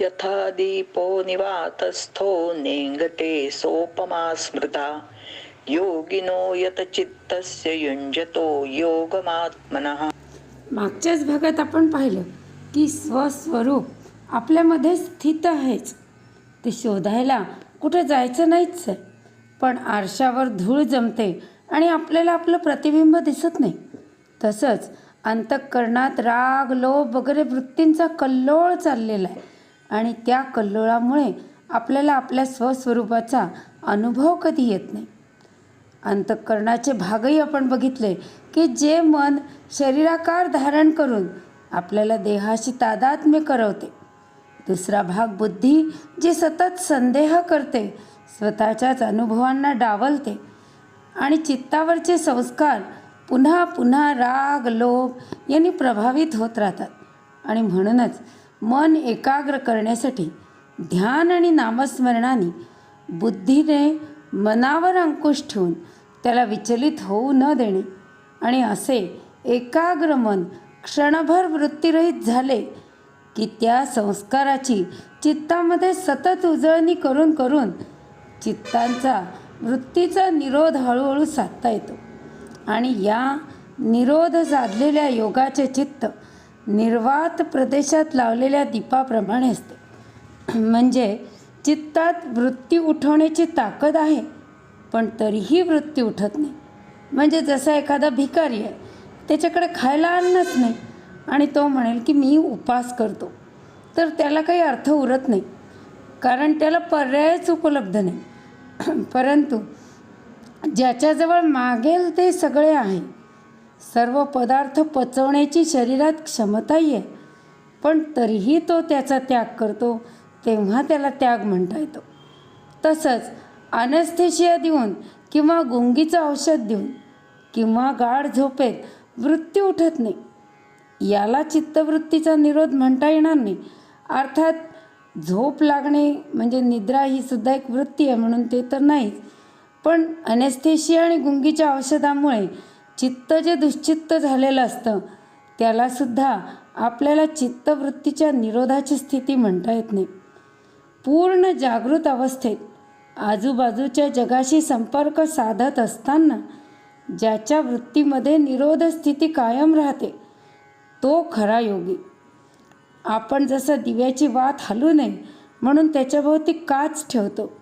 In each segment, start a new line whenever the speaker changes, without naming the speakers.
यथा दीपो निवातस्थो नेङ्गटे सोपमा स्मृता। योगिनो यतचित्तस्य युञ्जतो योगमात्मनः।
मागच्याच भागात आपण पाहिलं की स्वस्वरूप आपल्यामध्ये स्थित आहेच. ते शोधायला कुठे जायचं नाहीच आहे. पण आरशावर धूळ जमते आणि आपल्याला आपलं प्रतिबिंब दिसत नाही. तसंच अंतःकरणात राग लोभ वगैरे वृत्तींचा कल्लोळ चाललेला आहे. आणि त्या कल्लोळामुळे आपल्याला आपल्या स्वस्वरूपाचा अनुभव कधी येत नाही. अंतःकरणाचे भागही आपण बघितले की जे मन शरीराकार धारण करून आपल्याला देहाशी तादात्म्य करवते. दुसरा भाग बुद्धी जी सतत संदेह करते स्वतःच्याच अनुभवांना डावलते आणि चित्तावरचे संस्कार पुन्हा पुन्हा राग लोभ यांनी प्रभावित होत राहतात. आणि म्हणूनच मन एकाग्र करण्यासाठी ध्यान आणि नामस्मरणाने बुद्धीने मनावर अंकुश ठेवून त्याला विचलित होऊ न देणे आणि असे एकाग्र मन क्षणभर वृत्तीरहित झाले की त्या संस्काराची चित्तामध्ये सतत उजळणी करून करून चित्तांचा वृत्तीचा निरोध हळूहळू साधता येतो. आणि या निरोध साधलेल्या योगाचे चित्त निर्वात प्रदेशात लावलेल्या दीपाप्रमाणे असते. म्हणजे चित्तात वृत्ती उठवण्याची ताकद आहे पण तरीही वृत्ती उठत नाही. म्हणजे जसा एखादा भिकारी आहे त्याच्याकडे खायला अन्नच नाही आणि तो म्हणेल की मी उपास करतो. तर त्याला काही अर्थ उरत नाही कारण त्याला पर्यायच उपलब्ध नाही. परंतु ज्याच्याजवळ मागेल ते सगळे आहे. सर्व पदार्थ पचवण्याची शरीरात क्षमताही आहे पण तरीही तो त्याचा त्याग करतो तेव्हा त्याला त्याग म्हणता येतो. तसंच अनस्थेशिया देऊन किंवा गुंगीचं औषध देऊन किंवा गाढ झोपेत वृत्ती उठत नाही. याला चित्तवृत्तीचा निरोध म्हणता येणार नाही. अर्थात झोप लागणे म्हणजे निद्रा ही सुद्धा एक वृत्ती आहे म्हणून ते तर नाहीच. पण अनेस्थेशिया आणि गुंगीच्या औषधामुळे चित्त जे दुश्चित्त झालेलं असतं त्यालासुद्धा आपल्याला चित्तवृत्तीच्या निरोधाची स्थिती म्हणता येत नाही. पूर्ण जागृत अवस्थेत आजूबाजूच्या जगाशी संपर्क साधत असताना ज्याच्या वृत्तीमध्ये निरोध स्थिती कायम राहते तो खरा योगी. आपण जसं दिव्याची वात हलू नये म्हणून त्याच्याभोवती काच ठेवतो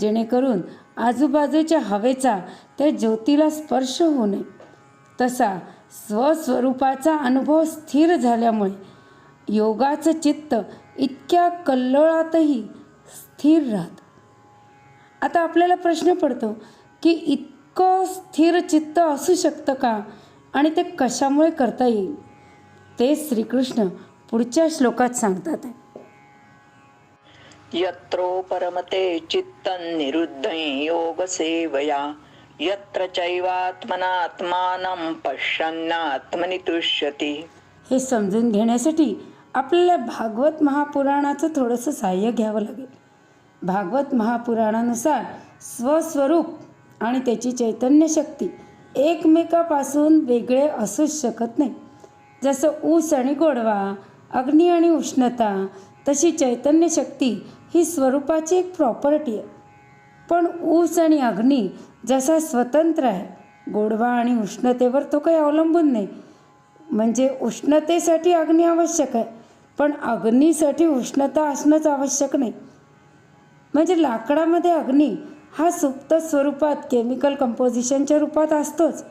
जेणेकरून आजूबाजूच्या हवेचा त्या ज्योतीला स्पर्श होऊ नये. तसा स्वस्वरूपाचा अनुभव स्थिर झाल्यामुळे योगाचं चित्त इतक्या कल्लोळातही स्थिर राहतं. आता आपल्याला प्रश्न पडतो की इतकं स्थिर चित्त असू शकतं का आणि ते कशामुळे करता येईल? ते श्रीकृष्ण पुढच्या श्लोकात सांगतात.
यत्रो परमते चित्तन निरुद्ध योग योगसेवया यत्र चैवात्मनात्मानं पश्यन्नात्मनि तुष्यति।
हे समजून घेण्यासाठी आपल्याला भागवत महापुराणाचं थोडंसं सहाय्य घ्यावं लागेल. भागवत महापुराणानुसार स्वस्वरूप आणि त्याची चैतन्य शक्ती एकमेकापासून वेगळे असूच शकत नाही. जसं ऊस आणि गोडवा अग्नी आणि उष्णता तशी चैतन्य शक्ती ही स्वरूपाची एक प्रॉपर्टी आहे. पण ऊस आणि अग्नी जसा स्वतंत्र आहे गोडवा आणि उष्णतेवर तो काही अवलंबून नाही. म्हणजे उष्णतेसाठी अग्नी आवश्यक आहे पण अग्नीसाठी उष्णता असणंच आवश्यक नाही. म्हणजे लाकडामध्ये अग्नी हा सुप्त स्वरूपात केमिकल कंपोजिशनच्या रूपात असतोच.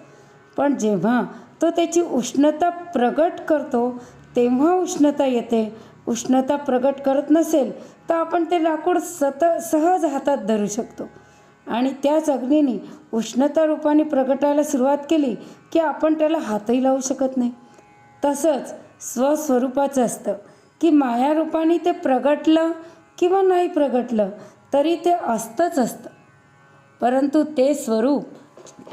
पण जेव्हा तो त्याची उष्णता प्रगट करतो तेव्हा उष्णता येते. उष्णता प्रगट करत नसेल तर आपण ते लाकूड सत सहज हातात धरू शकतो. आणि त्याच अग्नीने उष्णता रूपाने प्रगटायला सुरुवात केली की आपण त्याला हातही लावू शकत नाही. तसंच स्वस्वरूपाचं असतं की माया रूपाने ते प्रगटलं किंवा नाही प्रगटलं तरी ते असतंच असतं. परंतु ते स्वरूप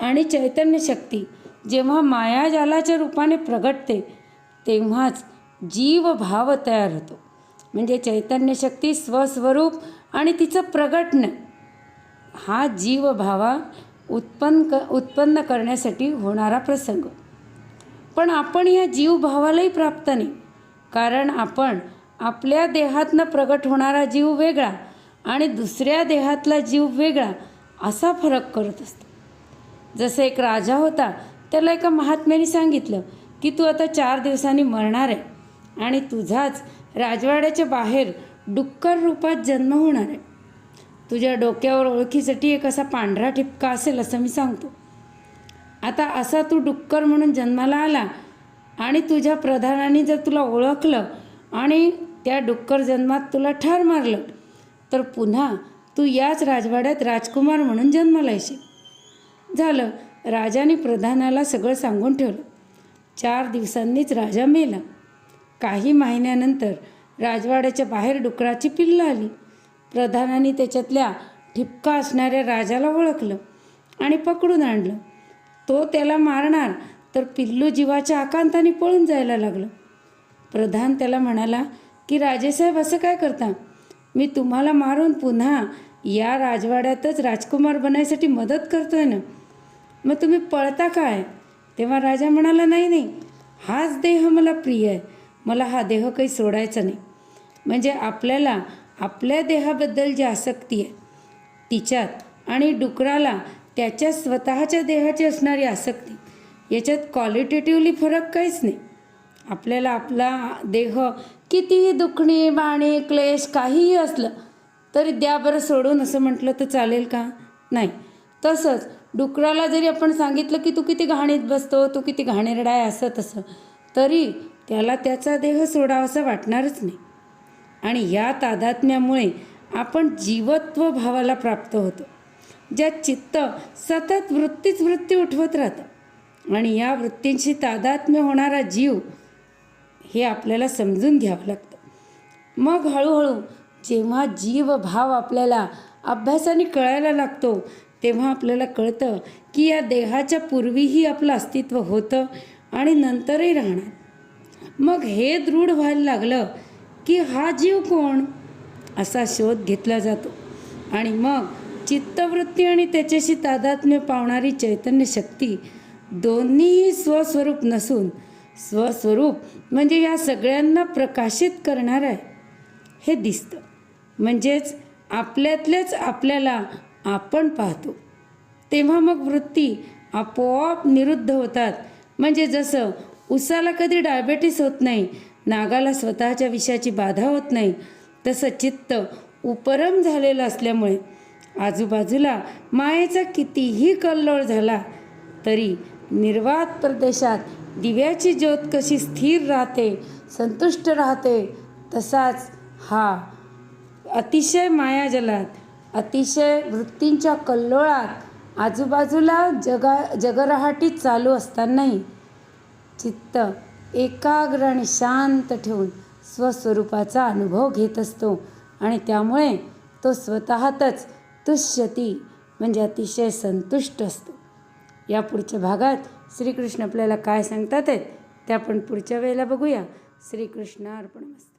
आणि चैतन्य शक्ती जेव्हा मायाजालाच्या रूपाने प्रगटते तेव्हाच जीवभाव तयार होतो. म्हणजे चैतन्य शक्ती स्वस्वरूप आणि तिचं प्रगटणं. हा जीवभावा उत्पन्न क उत्पन्न करण्यासाठी होणारा प्रसंग. पण आपण या जीवभावालाही प्राप्त नाही. कारण आपण आपल्या देहातनं प्रगट होणारा जीव वेगळा आणि दुसऱ्या देहातला जीव वेगळा असा फरक करत असतो. जसं एक राजा होता त्याला एका महात्म्याने सांगितलं की तू आता चार दिवसांनी मरणार आहे आणि तुझाच राजवाड्याच्या बाहेर डुक्कर रूपात जन्म होणार आहे. तुझ्या डोक्यावर ओळखीसाठी एक असा पांढरा ठिपका असेल असं मी सांगतो. आता असा तू डुक्कर म्हणून जन्माला आला आणि तुझ्या प्रधानाने जर तुला ओळखलं आणि त्या डुक्कर जन्मात तुला ठार मारलं तर पुन्हा तू याच राजवाड्यात राजकुमार म्हणून जन्माला येशील. झालं राजाने प्रधानाला सगळं सांगून ठेवलं. चार दिवसांनीच राजा मेला. काही महिन्यानंतर राजवाड्याच्या बाहेर डुकराची पिल्लं आली. प्रधानाने त्याच्यातल्या ठिपका असणाऱ्या राजाला ओळखलं आणि पकडून आणलं. तो त्याला मारणार तर पिल्लू जीवाच्या आकांताने पळून जायला लागलं. प्रधान त्याला म्हणाला की राजेसाहेब असं काय करता? मी तुम्हाला मारून पुन्हा या राजवाड्यातच राजकुमार बनायसाठी मदत करतोय ना? मग तुम्ही पळता काय? तेव्हा राजा म्हणाला नाही नाही हाच देह मला प्रिय आहे. मला हा देह काही सोडायचा नाही. म्हणजे आपल्याला आपल्या देहाबद्दल जी आसक्ती आहे तिच्यात आणि डुकराला त्याच्या स्वतःच्या देहाची असणारी आसक्ती याच्यात क्वालिटेटिव्हली फरक काहीच नाही. आपल्याला आपला देह कितीही दुखणी बाणी क्लेश काहीही असलं तरी द्या बरं सोडून असं म्हटलं तर चालेल का? नाही. तसंच डुकराला जरी आपण सांगितलं की तू किती घाणीत बसतो तू किती घाणेरडा आहे असं तसं तरी त्याला त्याचा देह सोडावासा वाटणारच नाही. आणि या तादात्म्यामुळे आपण जीवत्व भावाला प्राप्त होतो ज्यात चित्त सतत वृत्तीच वृत्ती उठवत राहतं. आणि या वृत्तींशी तादात्म्य होणारा जीव हे आपल्याला समजून घ्यावं लागतं. मग हळूहळू जेव्हा जीव भाव आपल्याला अभ्यासाने कळायला लागतो तेव्हा आपल्याला कळतं की या देहाच्या पूर्वीही आपलं अस्तित्व होतं आणि नंतरही राहणार. मग हे दृढ व्हायला लागलं की हा जीव कोण? असा शोध घेतला जातो. आणि मग चित्तवृत्ती आणि त्याच्याशी तादात्म्य पावणारी चैतन्य शक्ती दोन्हीही स्वस्वरूप नसून स्वस्वरूप म्हणजे या सगळ्यांना प्रकाशित करणार आहे. हे दिसतं. म्हणजेच आपल्यातलेच आपल्याला आपण पाहतो. तेव्हा मग वृत्ती आपोआप निरुद्ध होतात. म्हणजे जसं उसाला कधी डायबेटीस होत नाही नागाला स्वतःच्या विषयाची बाधा होत नाही. तसं चित्त उपरम झालेलं असल्यामुळे आजूबाजूला मायेचा कितीही कल्लोळ झाला तरी निर्वात प्रदेशात दिव्याची ज्योत कशी स्थिर राहते संतुष्ट राहते तसाच हा अतिशय मायाजलात अतिशय वृत्तींच्या कल्लोळात आजूबाजूला जगा जगरहाटी चालू असतानाही चित्त एकाग्र आणि शांत ठेवून स्वस्वरूपाचा अनुभव घेत असतो. आणि त्यामुळे तो स्वतःतच तुष्यती म्हणजे अतिशय संतुष्ट असतो. या पुढच्या भागात श्रीकृष्ण आपल्याला काय सांगतात आहेत ते आपण पुढच्या वेळेला बघूया. श्रीकृष्ण अर्पणमस्त